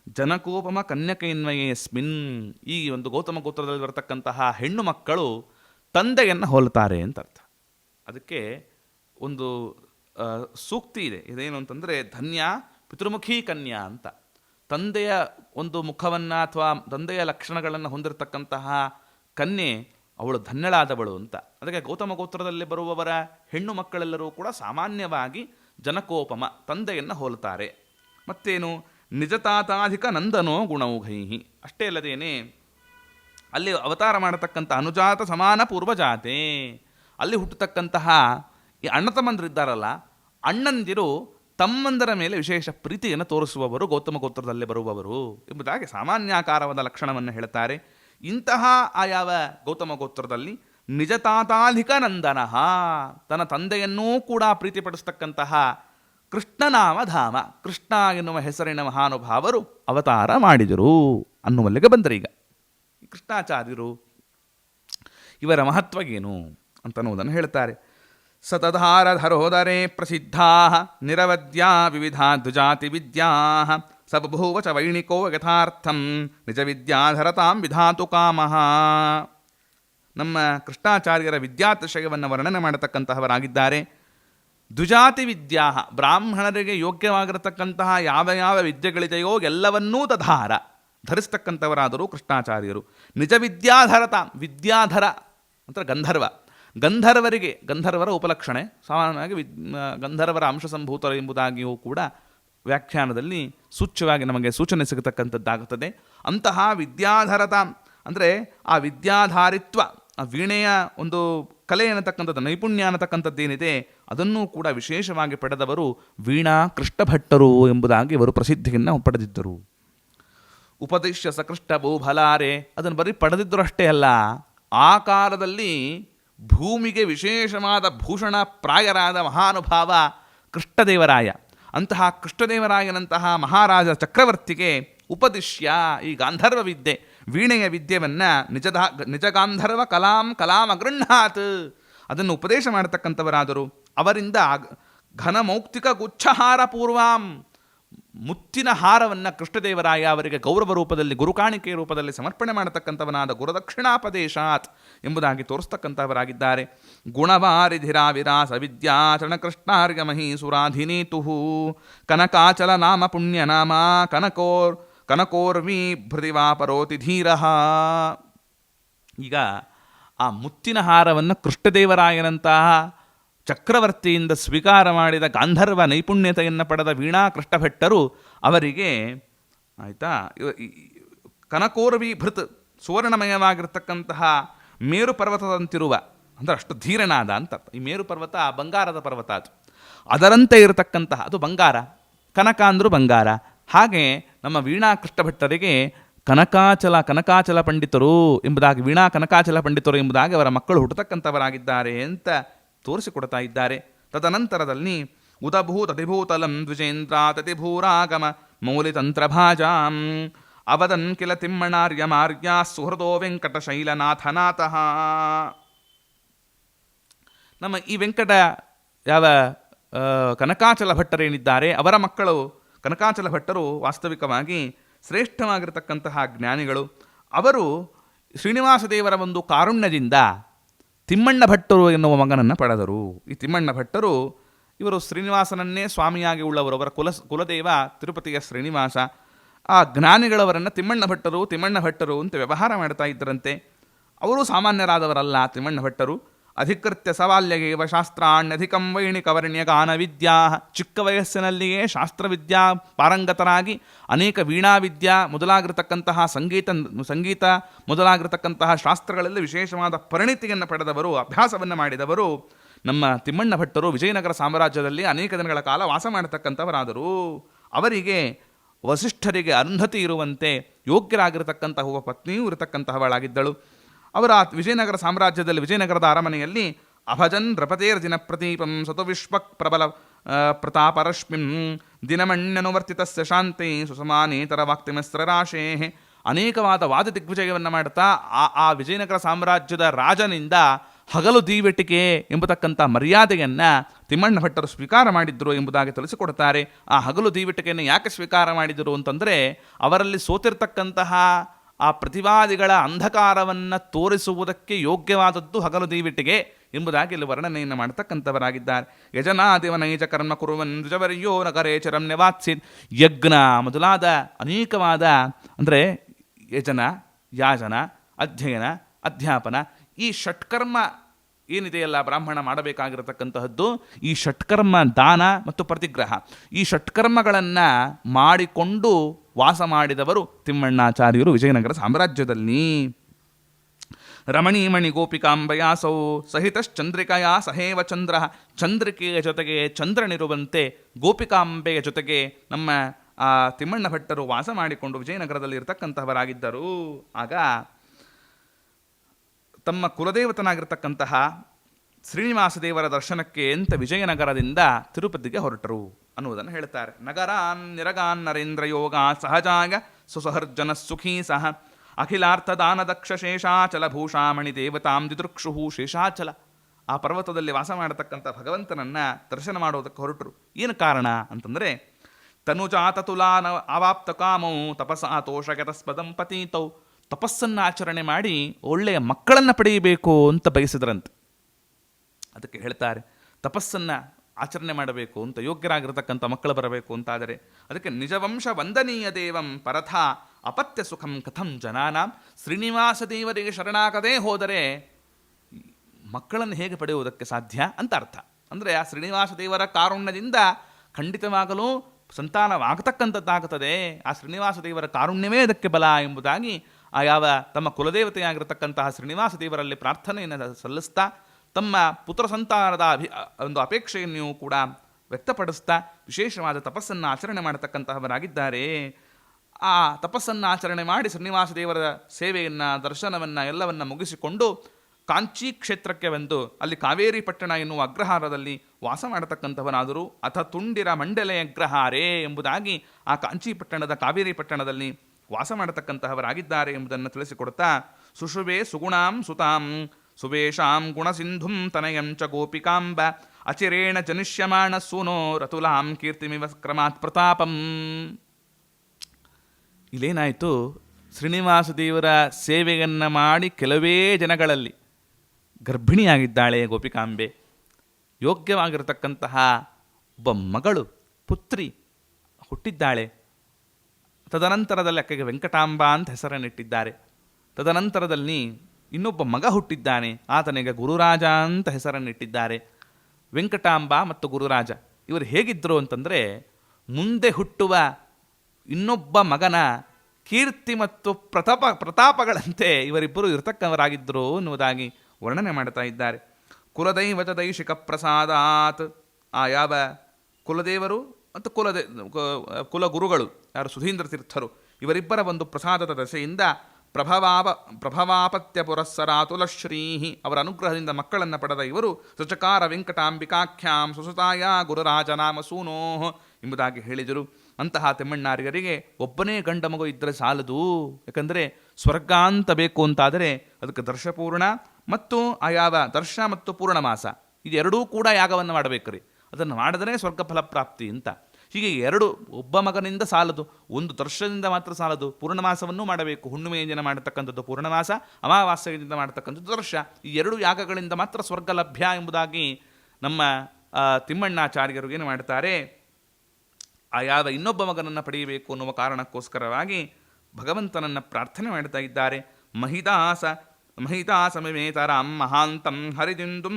ಜನಕೋಪಮ ಕನ್ಯಕೈನ್ವಯಸ್ಮಿನ್ ಈ ಒಂದು ಗೌತಮ ಗೋತ್ರದಲ್ಲಿ ಬರತಕ್ಕಂತಹ ಹೆಣ್ಣು ಮಕ್ಕಳು ತಂದೆಯನ್ನು ಹೋಲ್ತಾರೆ ಅಂತ ಅರ್ಥ ಅದಕ್ಕೆ ಒಂದು ಸೂಕ್ತಿ ಇದೆ. ಇದೇನು ಅಂತಂದರೆ ಧನ್ಯ, ಪಿತೃಮುಖಿ ಕನ್ಯಾ ಅಂತ. ತಂದೆಯ ಒಂದು ಮುಖವನ್ನು ಅಥವಾ ತಂದೆಯ ಲಕ್ಷಣಗಳನ್ನು ಹೊಂದಿರತಕ್ಕಂತಹ ಕನ್ಯೆ ಅವಳು ಧನ್ಯಳಾದವಳು ಅಂತ. ಅದಕ್ಕೆ ಗೌತಮ ಗೋತ್ರದಲ್ಲಿ ಬರುವವರ ಹೆಣ್ಣು ಮಕ್ಕಳೆಲ್ಲರೂ ಕೂಡ ಸಾಮಾನ್ಯವಾಗಿ ಜನಕೋಪಮ, ತಂದೆಯನ್ನು ಹೋಲುತ್ತಾರೆ. ಮತ್ತೇನು? ನಿಜತಾತಾಧಿಕ ನಂದನೋ ಗುಣೌಘೈಹಿ. ಅಷ್ಟೇ ಅಲ್ಲದೇನೆ, ಅಲ್ಲಿ ಅವತಾರ ಮಾಡತಕ್ಕಂಥ ಅನುಜಾತ ಸಮಾನ ಪೂರ್ವಜಾತೆ. ಅಲ್ಲಿ ಹುಟ್ಟತಕ್ಕಂತಹ ಈ ಅಣ್ಣ ತಮ್ಮಂದಿರಿದ್ದಾರಲ್ಲ ಅಣ್ಣಂದಿರು ತಮ್ಮಂದರ ಮೇಲೆ ವಿಶೇಷ ಪ್ರೀತಿಯನ್ನು ತೋರಿಸುವವರು, ಗೌತಮ ಗೋತ್ರದಲ್ಲಿ ಬರುವವರು ಎಂಬುದಾಗಿ ಸಾಮಾನ್ಯಾಕಾರವಾದ ಲಕ್ಷಣವನ್ನು ಹೇಳ್ತಾರೆ. ಇಂತಹ ಆ ಗೌತಮ ಗೋತ್ರದಲ್ಲಿ ನಿಜತಾತಾಧಿಕ ನಂದನಃ ತನ್ನ ತಂದೆಯನ್ನೂ ಕೂಡ ಪ್ರೀತಿಪಡಿಸ್ತಕ್ಕಂತಹ ಕೃಷ್ಣನಾಮಧಾಮ, ಕೃಷ್ಣ ಎನ್ನುವ ಹೆಸರಿನ ಮಹಾನುಭಾವರು ಅವತಾರ ಮಾಡಿದರು ಅನ್ನುವಲ್ಲಿಗೆ ಬಂದರೆ ಈಗ. ಕೃಷ್ಣಾಚಾರ್ಯರು ಇವರ ಮಹತ್ವ ಏನು ಅಂತನ್ನುವುದನ್ನು ಹೇಳ್ತಾರೆ. ಸತಧಾರಧರೋದರೇ ಪ್ರಸಿದ್ಧಾ ನಿರವದ್ಯಾ ವಿವಿಧ ದ್ವಿಜಾತಿ ವಿದ್ಯಾ ಸಬಭೂವ ಚ ವೈಣಿಕೋ ಯಥಾರ್ಥಂ ನಿಜ ವಿದ್ಯಾಧರತಾಂ ವಿಧಾತು ಕಾಮಃ. ನಮ್ಮ ಕೃಷ್ಣಾಚಾರ್ಯರ ವಿದ್ಯಾತಿಶಯವನ್ನು ವರ್ಣನೆ ಮಾಡತಕ್ಕಂತಹವರಾಗಿದ್ದಾರೆ. ದ್ವಿಜಾತಿ ವಿದ್ಯಾ ಬ್ರಾಹ್ಮಣರಿಗೆ ಯೋಗ್ಯವಾಗಿರತಕ್ಕಂತಹ ಯಾವ ಯಾವ ವಿದ್ಯೆಗಳಿದೆಯೋ ಎಲ್ಲವನ್ನೂ ತಧಾರ. ಧರಿಸ್ತಕ್ಕಂಥವರಾದರೂ ಕೃಷ್ಣಾಚಾರ್ಯರು. ನಿಜ ವಿದ್ಯಾಧರತ ವಿದ್ಯಾಧರ ಅಂತ ಗಂಧರ್ವ. ಗಂಧರ್ವರಿಗೆ, ಗಂಧರ್ವರ ಉಪಲಕ್ಷಣೆ. ಸಾಮಾನ್ಯವಾಗಿ ವಿದ್ ಗಂಧರ್ವರ ಅಂಶ ಸಂಭೂತರು ಎಂಬುದಾಗಿಯೂ ಕೂಡ ವ್ಯಾಖ್ಯಾನದಲ್ಲಿ ಸೂಚ್ಯವಾಗಿ ನಮಗೆ ಸೂಚನೆ ಸಿಗತಕ್ಕಂಥದ್ದಾಗುತ್ತದೆ. ಅಂತಹ ವಿದ್ಯಾಧರತ ಅಂದರೆ ಆ ವಿದ್ಯಾಧಾರಿತ್ವ ಆ ವೀಣೆಯ ಒಂದು ಕಲೆ ಅನ್ನತಕ್ಕಂಥದ್ದು, ನೈಪುಣ್ಯ ಅನ್ನತಕ್ಕಂಥದ್ದೇನಿದೆ ಅದನ್ನೂ ಕೂಡ ವಿಶೇಷವಾಗಿ ಪಡೆದವರು ವೀಣಾ ಕೃಷ್ಣಭಟ್ಟರು ಎಂಬುದಾಗಿ ಇವರು ಪ್ರಸಿದ್ಧಿಯನ್ನು ಪಡೆದಿದ್ದರು. ಉಪದಿಶ್ಯ ಸಕೃಷ್ಟ ಭೂಭಲಾರೆ, ಅದನ್ನು ಬರೀ ಪಡೆದಿದ್ದರು ಅಷ್ಟೇ ಅಲ್ಲ ಆ ಕಾಲದಲ್ಲಿ ಭೂಮಿಗೆ ವಿಶೇಷವಾದ ಭೂಷಣ ಪ್ರಾಯರಾದ ಮಹಾನುಭಾವ ಕೃಷ್ಣದೇವರಾಯ. ಅಂತಹ ಕೃಷ್ಣದೇವರಾಯನಂತಹ ಮಹಾರಾಜ ಚಕ್ರವರ್ತಿಗೆ ಉಪದಿಶ್ಯ ಈ ಗಾಂಧರ್ವ ವಿದ್ಯೆ ವೀಣೆಯ ವಿದ್ಯೆಯನ್ನು ನಿಜದ ನಿಜ ಗಾಂಧರ್ವ ಕಲಾಂ ಕಲಾಂ ಅಗೃಹಾತ್ ಅದನ್ನು ಉಪದೇಶ ಮಾಡತಕ್ಕಂಥವರಾದರು. ಅವರಿಂದ ಘನ ಘನಮೌಕ್ತಿಕ ಗುಚ್ಛಹಾರ ಪೂರ್ವಾಂ. ಮುತ್ತಿನ ಹಾರವನ್ನು ಕೃಷ್ಣದೇವರಾಯ ಅವರಿಗೆ ಗೌರವ ರೂಪದಲ್ಲಿ ಗುರುಕಾಣಿಕೆ ರೂಪದಲ್ಲಿ ಸಮರ್ಪಣೆ ಮಾಡತಕ್ಕಂಥವನಾದ ಗುರುದಕ್ಷಿಣಾಪದೇಶಾತ್ ಎಂಬುದಾಗಿ ತೋರಿಸ್ತಕ್ಕಂಥವರಾಗಿದ್ದಾರೆ. ಗುಣವಾರಿಧಿರಾ ವಿರಾಸ ವಿದ್ಯಾಚರಣ ಕೃಷ್ಣಾರ್ಯ ಮಹೀಸುರಾಧಿನೇತು ಕನಕಾಚಲ ನಾಮ ಪುಣ್ಯನಾಮ ಕನಕೋರ್ ಕನಕೋರ್ವಿ ಭೃದಿವಾಪರೋತಿ ಧೀರಃ. ಈಗ ಆ ಮುತ್ತಿನ ಹಾರವನ್ನು ಕೃಷ್ಣದೇವರಾಯನಂತಹ ಚಕ್ರವರ್ತಿಯಿಂದ ಸ್ವೀಕಾರ ಮಾಡಿದ ಗಾಂಧರ್ವ ನೈಪುಣ್ಯತೆಯನ್ನು ಪಡೆದ ವೀಣಾ ಕೃಷ್ಣಭಟ್ಟರು ಅವರಿಗೆ ಆಯಿತಾ ಕನಕೋರ್ವಿ ಭೃತ್ ಸುವರ್ಣಮಯವಾಗಿರ್ತಕ್ಕಂತಹ ಮೇರು ಪರ್ವತದಂತಿರುವ, ಅಂದರೆ ಅಷ್ಟು ಧೀರನಾದ ಅಂತ ಈ ಮೇರು ಪರ್ವತ ಬಂಗಾರದ ಪರ್ವತ ಅದು. ಅದರಂತೆ ಇರತಕ್ಕಂತಹ, ಅದು ಬಂಗಾರ ಕನಕ ಅಂದರೂ ಬಂಗಾರ. ಹಾಗೆ ನಮ್ಮ ವೀಣಾ ಕೃಷ್ಣಭಟ್ಟರಿಗೆ ಕನಕಾಚಲ ಕನಕಾಚಲ ಪಂಡಿತರು ಎಂಬುದಾಗಿ, ವೀಣಾ ಕನಕಾಚಲ ಪಂಡಿತರು ಎಂಬುದಾಗಿ ಅವರ ಮಕ್ಕಳು ಹುಟ್ಟತಕ್ಕಂಥವರಾಗಿದ್ದಾರೆ ಅಂತ ತೋರಿಸಿಕೊಡ್ತಾ ಇದ್ದಾರೆ. ತದನಂತರದಲ್ಲಿ ಉದಭೂತ ತತಿಭೂರಾಗಮ ಮೌಲಿತಂತ್ರಭಾಜಾಂ ಅವದನ್ ಕಿಲ ತಿಮ್ಮಣಾರ್ಯ ಮಾರ್ಯ ಸುಹೃದೋ ವೆಂಕಟಶೈಲನಾಥನಾಥಃ. ನಮ್ಮ ಈ ವೆಂಕಟ ಯಾವ ಕನಕಾಚಲ ಭಟ್ಟರೇನಿದ್ದಾರೆ, ಅವರ ಮಕ್ಕಳು ಕನಕಾಚಲ ಭಟ್ಟರು ವಾಸ್ತವಿಕವಾಗಿ ಶ್ರೇಷ್ಠವಾಗಿರತಕ್ಕಂತಹ ಜ್ಞಾನಿಗಳು. ಅವರು ಶ್ರೀನಿವಾಸ ದೇವರ ಒಂದು ಕಾರುಣ್ಯದಿಂದ ತಿಮ್ಮಣ್ಣ ಭಟ್ಟರು ಎನ್ನುವ ಮಗನನ್ನು ಪಡೆದರು. ಈ ತಿಮ್ಮಣ್ಣ ಭಟ್ಟರು ಇವರು ಶ್ರೀನಿವಾಸನನ್ನೇ ಸ್ವಾಮಿಯಾಗಿ ಉಳ್ಳವರು. ಅವರ ಕುಲ, ಕುಲದೇವ ತಿರುಪತಿಯ ಶ್ರೀನಿವಾಸ. ಆ ಜ್ಞಾನಿಗಳವರನ್ನು ತಿಮ್ಮಣ್ಣ ಭಟ್ಟರು ತಿಮ್ಮಣ್ಣ ಭಟ್ಟರು ಅಂತ ವ್ಯವಹಾರ ಮಾಡ್ತಾ ಇದ್ದರಂತೆ. ಅವರು ಸಾಮಾನ್ಯರಾದವರಲ್ಲ ತಿಮ್ಮಣ್ಣ ಭಟ್ಟರು. ಅಧಿಕೃತ್ಯ ಸವಾಲ್ಯಗೇವ ಶಾಸ್ತ್ರಾಣ್ಯಧಿಕಂ ಗಾನ ವಿದ್ಯಾ ಚಿಕ್ಕ ವಯಸ್ಸಿನಲ್ಲಿಯೇ ಶಾಸ್ತ್ರವಿದ್ಯಾ. ಪಾರಂಗತರಾಗಿ ಅನೇಕ ವೀಣಾ ವಿದ್ಯಾ ಮೊದಲಾಗಿರತಕ್ಕಂತಹ ಸಂಗೀತ ಸಂಗೀತ, ಮೊದಲಾಗಿರತಕ್ಕಂತಹ ಶಾಸ್ತ್ರಗಳಲ್ಲಿ ವಿಶೇಷವಾದ ಪರಿಣಿತಿಯನ್ನು ಪಡೆದವರು, ಅಭ್ಯಾಸವನ್ನು ಮಾಡಿದವರು, ನಮ್ಮ ತಿಮ್ಮಣ್ಣ ಭಟ್ಟರು ವಿಜಯನಗರ ಸಾಮ್ರಾಜ್ಯದಲ್ಲಿ ಅನೇಕ ದಿನಗಳ ಕಾಲ ವಾಸ ಮಾಡತಕ್ಕಂಥವರಾದರು. ಅವರಿಗೆ ವಸಿಷ್ಠರಿಗೆ ಅರುಂಧತಿ ಇರುವಂತೆ ಯೋಗ್ಯರಾಗಿರತಕ್ಕಂತಹ ಒಬ್ಬ ಪತ್ನಿಯೂ ಇರತಕ್ಕಂತಹವಳಾಗಿದ್ದಳು. ಅವರ ವಿಜಯನಗರ ಸಾಮ್ರಾಜ್ಯದಲ್ಲಿ, ವಿಜಯನಗರದ ಅರಮನೆಯಲ್ಲಿ ಅಭಜನ್ ರಪತೇರ್ಜಿನ ಪ್ರತೀಪಂ ಸತು ವಿಶ್ವ ಪ್ರಬಲ ಪ್ರತಾಪರಶ್ಮಿಂ ದಿನಮಣ್ಯನುವರ್ತಿತಸ್ಯ ಶಾಂತಿ ಸುಸಮಾನೇತರ ವಾಕ್ತಿಮಸ್ತ್ರರಾಶೇ. ಅನೇಕವಾದ ವಾದ ದಿಗ್ವಿಜಯವನ್ನು ಮಾಡುತ್ತಾ ಆ ಆ ವಿಜಯನಗರ ಸಾಮ್ರಾಜ್ಯದ ರಾಜನಿಂದ ಹಗಲು ದೀವೆಟಿಕೆ ಎಂಬತಕ್ಕಂಥ ಮರ್ಯಾದೆಯನ್ನು ತಿಮ್ಮಣ್ಣ ಭಟ್ಟರು ಸ್ವೀಕಾರ ಮಾಡಿದ್ರು ಎಂಬುದಾಗಿ ತಿಳಿಸಿಕೊಡುತ್ತಾರೆ ಆ ಹಗಲು ದೀವೆಟಿಕೆಯನ್ನು ಯಾಕೆ ಸ್ವೀಕಾರ ಮಾಡಿದರು ಅಂತಂದರೆ ಅವರಲ್ಲಿ ಸೋತಿರ್ತಕ್ಕಂತಹ ಆ ಪ್ರತಿವಾದಿಗಳ ಅಂಧಕಾರವನ್ನು ತೋರಿಸುವುದಕ್ಕೆ ಯೋಗ್ಯವಾದದ್ದು ಹಗಲು ದೀವಿಟ್ಟಿಗೆ ಎಂಬುದಾಗಿ ಇಲ್ಲಿ ವರ್ಣನೆಯನ್ನು ಮಾಡತಕ್ಕಂಥವರಾಗಿದ್ದಾರೆ. ಯಜನಾದಿವ ನೈಜ ಕರ್ಮ ಕುರುವನ್ ದ್ವಿಜವರ್ಯೋ ನಗರೇ ಚರಂ ನಿವಾತ್ಸಿ ಯಜ್ಞ ಮೊದಲಾದ ಅನೇಕವಾದ ಅಂದರೆ ಯಜನ, ಯಾಜನ, ಅಧ್ಯಯನ, ಅಧ್ಯಾಪನ ಈ ಷಟ್ಕರ್ಮ ಏನಿದೆಯಲ್ಲ ಬ್ರಾಹ್ಮಣ ಮಾಡಬೇಕಾಗಿರತಕ್ಕಂತಹದ್ದು? ಈ ಷಟ್ಕರ್ಮ ದಾನ ಮತ್ತು ಪ್ರತಿಗ್ರಹ. ಈ ಷಟ್ಕರ್ಮಗಳನ್ನು ಮಾಡಿಕೊಂಡು ವಾಸ ಮಾಡಿದವರು ತಿಮ್ಮಣ್ಣಾಚಾರ್ಯರು ವಿಜಯನಗರ ಸಾಮ್ರಾಜ್ಯದಲ್ಲಿ. ರಮಣೀಮಣಿ ಗೋಪಿಕಾಂಬಯಾಸೌ ಸಹಿತಶ್ಚಂದ್ರಿಕೆಯ ಸಹೇವ ಚಂದ್ರ ಚಂದ್ರಿಕೆಯ ಜೊತೆಗೆ ಚಂದ್ರನಿರುವಂತೆ ಗೋಪಿಕಾಂಬೆಯ ಜೊತೆಗೆ ನಮ್ಮ ತಿಮ್ಮಣ್ಣ ಭಟ್ಟರು ವಾಸ ಮಾಡಿಕೊಂಡು ವಿಜಯನಗರದಲ್ಲಿ ಇರತಕ್ಕಂತಹವರಾಗಿದ್ದರು ಆಗ ತಮ್ಮ ಕುಲದೇವತನಾಗಿರ್ತಕ್ಕಂತಹ ಶ್ರೀನಿವಾಸ ದೇವರ ದರ್ಶನಕ್ಕೆ ಅಂತ ವಿಜಯನಗರದಿಂದ ತಿರುಪತಿಗೆ ಹೊರಟರು ಅನ್ನುವುದನ್ನು ಹೇಳ್ತಾರೆ. ನಗರಾನ್ ನಿರಗಾನ್ ನರೇಂದ್ರ ಯೋಗ ಸಹಜಾಗ ಸುಸಹರ್ಜನ ಸುಖೀ ಸಹ. ಅಖಿಲಾರ್ಥ ದಾನ ದಕ್ಷ ಶೇಷಾಚಲ ಭೂಷಾಮಣಿ ದೇವತಾಂ ದಿದೃಕ್ಷು ಶೇಷಾಚಲ. ಆ ಪರ್ವತದಲ್ಲಿ ವಾಸ ಮಾಡತಕ್ಕಂಥ ಭಗವಂತನನ್ನ ದರ್ಶನ ಮಾಡೋದಕ್ಕೆ ಹೊರಟರು. ಏನು ಕಾರಣ ಅಂತಂದರೆ ತನುಜಾತ ತುಲಾನ ಅವಾಪ್ತ ಕಾಮೌ ತಪಸಾ ತೋಷಗತಸ್ಪದಂ ಪತೀತೌ. ತಪಸ್ಸನ್ನು ಆಚರಣೆ ಮಾಡಿ ಒಳ್ಳೆಯ ಮಕ್ಕಳನ್ನು ಪಡೆಯಬೇಕು ಅಂತ ಬಯಸಿದ್ರಂತೆ. ಅದಕ್ಕೆ ಹೇಳ್ತಾರೆ, ತಪಸ್ಸನ್ನು ಆಚರಣೆ ಮಾಡಬೇಕು ಅಂತ, ಯೋಗ್ಯರಾಗಿರ್ತಕ್ಕಂಥ ಮಕ್ಕಳು ಬರಬೇಕು ಅಂತಾದರೆ, ಅದಕ್ಕೆ ನಿಜವಂಶ ವಂದನೀಯ ದೇವಂ ಪರಥ ಅಪತ್ಯ ಸುಖಂ ಕಥಂ ಜನಾನಾಂ, ಶ್ರೀನಿವಾಸ ದೇವರಿಗೆ ಶರಣಾಗದೇ ಹೋದರೆ ಮಕ್ಕಳನ್ನು ಹೇಗೆ ಪಡೆಯುವುದಕ್ಕೆ ಸಾಧ್ಯ ಅಂತ ಅರ್ಥ. ಅಂದರೆ ಆ ಶ್ರೀನಿವಾಸ ದೇವರ ಕಾರುಣ್ಯದಿಂದ ಖಂಡಿತವಾಗಲೂ ಸಂತಾನವಾಗತಕ್ಕಂಥದ್ದಾಗುತ್ತದೆ, ಆ ಶ್ರೀನಿವಾಸ ದೇವರ ಕಾರುಣ್ಯವೇ ಅದಕ್ಕೆ ಬಲ ಎಂಬುದಾಗಿ ಆ ಯಾವ ತಮ್ಮ ಕುಲದೇವತೆಯಾಗಿರತಕ್ಕಂತಹ ಶ್ರೀನಿವಾಸ ದೇವರಲ್ಲಿ ಪ್ರಾರ್ಥನೆಯನ್ನು ಸಲ್ಲಿಸ್ತಾ, ತಮ್ಮ ಪುತ್ರ ಸಂತಾನದ ಅಭಿ ಒಂದು ಅಪೇಕ್ಷೆಯನ್ನು ಕೂಡ ವ್ಯಕ್ತಪಡಿಸ್ತಾ, ವಿಶೇಷವಾದ ತಪಸ್ಸನ್ನು ಆಚರಣೆ ಮಾಡತಕ್ಕಂತಹವರಾಗಿದ್ದಾರೆ. ಆ ತಪಸ್ಸನ್ನು ಆಚರಣೆ ಮಾಡಿ ಶ್ರೀನಿವಾಸ ದೇವರ ಸೇವೆಯನ್ನು, ದರ್ಶನವನ್ನು, ಎಲ್ಲವನ್ನು ಮುಗಿಸಿಕೊಂಡು ಕಾಂಚಿ ಕ್ಷೇತ್ರಕ್ಕೆ ಬಂದು ಅಲ್ಲಿ ಕಾವೇರಿ ಪಟ್ಟಣ ಎನ್ನುವ ಅಗ್ರಹಾರದಲ್ಲಿ ವಾಸ ಮಾಡತಕ್ಕಂಥವನಾದರೂ ಅಥ ತುಂಡಿರ ಮಂಡಲೆಯ ಅಗ್ರಹಾರೇ ಎಂಬುದಾಗಿ ಆ ಕಾಂಚಿ ಪಟ್ಟಣದ ಕಾವೇರಿ ಪಟ್ಟಣದಲ್ಲಿ ವಾಸ ಮಾಡತಕ್ಕಂತಹವರಾಗಿದ್ದಾರೆ ಎಂಬುದನ್ನು ತಿಳಿಸಿಕೊಡುತ್ತಾ, ಸುಷುವೆ ಸುಗುಣಾಂ ಸುತಾಂ ಸುವೇಶಾಂ ಗುಣಸಿಂಧುಂ ತನಯಂ ಚ ಗೋಪಿಕಾಂಬ, ಅಚಿರೇಣ ಜನಿಷ್ಯಮಾಣ ಸೂನೋ ರತುಲಾಂ ಕೀರ್ತಿಮಿವ ಕ್ರಮಾತ್ ಪ್ರತಾಪಂ. ಇಲ್ಲೇನಾಯಿತು? ಶ್ರೀನಿವಾಸ ದೇವರ ಸೇವೆಯನ್ನು ಮಾಡಿ ಕೆಲವೇ ಜನಗಳಲ್ಲಿ ಗರ್ಭಿಣಿಯಾಗಿದ್ದಾಳೆ ಗೋಪಿಕಾಂಬೆ. ಯೋಗ್ಯವಾಗಿರತಕ್ಕಂತಹ ಒಬ್ಬ ಮಗಳು, ಪುತ್ರಿ ಹುಟ್ಟಿದ್ದಾಳೆ. ತದನಂತರದಲ್ಲಿ ಅಕ್ಕಗೆ ವೆಂಕಟಾಂಬ ಅಂತ ಹೆಸರನ್ನಿಟ್ಟಿದ್ದಾರೆ. ತದನಂತರದಲ್ಲಿ ಇನ್ನೊಬ್ಬ ಮಗ ಹುಟ್ಟಿದ್ದಾನೆ, ಆತನಿಗೆ ಗುರುರಾಜ ಅಂತ ಹೆಸರನ್ನಿಟ್ಟಿದ್ದಾರೆ. ವೆಂಕಟಾಂಬ ಮತ್ತು ಗುರುರಾಜ, ಇವರು ಹೇಗಿದ್ದರು ಅಂತಂದರೆ, ಮುಂದೆ ಹುಟ್ಟುವ ಇನ್ನೊಬ್ಬ ಮಗನ ಕೀರ್ತಿ ಮತ್ತು ಪ್ರತಾಪ, ಪ್ರತಾಪಗಳಂತೆ ಇವರಿಬ್ಬರು ಇರತಕ್ಕವರಾಗಿದ್ದರು ಅನ್ನುವುದಾಗಿ ವರ್ಣನೆ ಮಾಡ್ತಾ ಇದ್ದಾರೆ. ಕುಲದೈವತ ದೈಶಿಕ ಪ್ರಸಾದಾತ್. ಆ ಯಾವ ಕುಲದೇವರು? ಮತ್ತು ಕುಲದೆ ಕುಲ ಕುಲಗುರುಗಳು ಯಾರು ಸುಧೀಂದ್ರ ತೀರ್ಥರು, ಇವರಿಬ್ಬರ ಒಂದು ಪ್ರಸಾದದ ದಶೆಯಿಂದ ಪ್ರಭವಾಪ, ಪ್ರಭವಾಪತ್ಯ ಪುರಸ್ಸರಾತುಲ ಅವರ ಅನುಗ್ರಹದಿಂದ ಮಕ್ಕಳನ್ನು ಪಡೆದ ಇವರು ಸಚಕಾರ ವೆಂಕಟಾಂಬಿಕಾಖ್ಯಾಂ ಸುಸುತಾಯ ಗುರುರಾಜನಾಮ ಸೂನೋಹ ಎಂಬುದಾಗಿ ಹೇಳಿದರು. ಅಂತಹ ತಿಮ್ಮಣ್ಣಾರಿಗರಿಗೆ ಒಬ್ಬನೇ ಗಂಡ ಮಗು ಇದ್ದರೆ ಸಾಲದು. ಯಾಕಂದರೆ ಸ್ವರ್ಗ ಅಂತ ಬೇಕು ಅಂತಾದರೆ ಅದಕ್ಕೆ ದರ್ಶಪೂರ್ಣ ಮತ್ತು ಆಯಾವ ಯಾವ ದರ್ಶ ಮತ್ತು ಪೂರ್ಣಮಾಸ ಇದೆರಡೂ ಕೂಡ ಯಾಗವನ್ನು ಮಾಡಬೇಕ್ರಿ ಅದನ್ನು ಮಾಡಿದರೆ ಸ್ವರ್ಗ ಫಲಪ್ರಾಪ್ತಿ ಅಂತ. ಹೀಗೆ ಎರಡು, ಒಬ್ಬ ಮಗನಿಂದ ಸಾಲದು, ಒಂದು ದರ್ಶನದಿಂದ ಮಾತ್ರ ಸಾಲದು, ಪೂರ್ಣಮಾಸವನ್ನು ಮಾಡಬೇಕು. ಹುಣ್ಣಿಮೆಯ ದಿನ ಮಾಡತಕ್ಕಂಥದ್ದು ಪೂರ್ಣಮಾಸ ಅಮಾವಾಸ್ಯದಿಂದ ಮಾಡತಕ್ಕಂಥದ್ದು ದರ್ಶ. ಈ ಎರಡು ಯಾಗಗಳಿಂದ ಮಾತ್ರ ಸ್ವರ್ಗ ಲಭ್ಯ ಎಂಬುದಾಗಿ ನಮ್ಮ ತಿಮ್ಮಣ್ಣಾಚಾರ್ಯರು ಏನು ಮಾಡ್ತಾರೆ? ಆ ಯಾವ ಇನ್ನೊಬ್ಬ ಮಗನನ್ನು ಪಡೆಯಬೇಕು ಅನ್ನುವ ಕಾರಣಕ್ಕೋಸ್ಕರವಾಗಿ ಭಗವಂತನನ್ನು ಪ್ರಾರ್ಥನೆ ಮಾಡ್ತಾ ಇದ್ದಾರೆ. ಮಹಿತಾಸ ಮಹಿತಾಸಮೇತರಾಂ ಮಹಾಂತಂ ಹರಿದಿಂದುಂ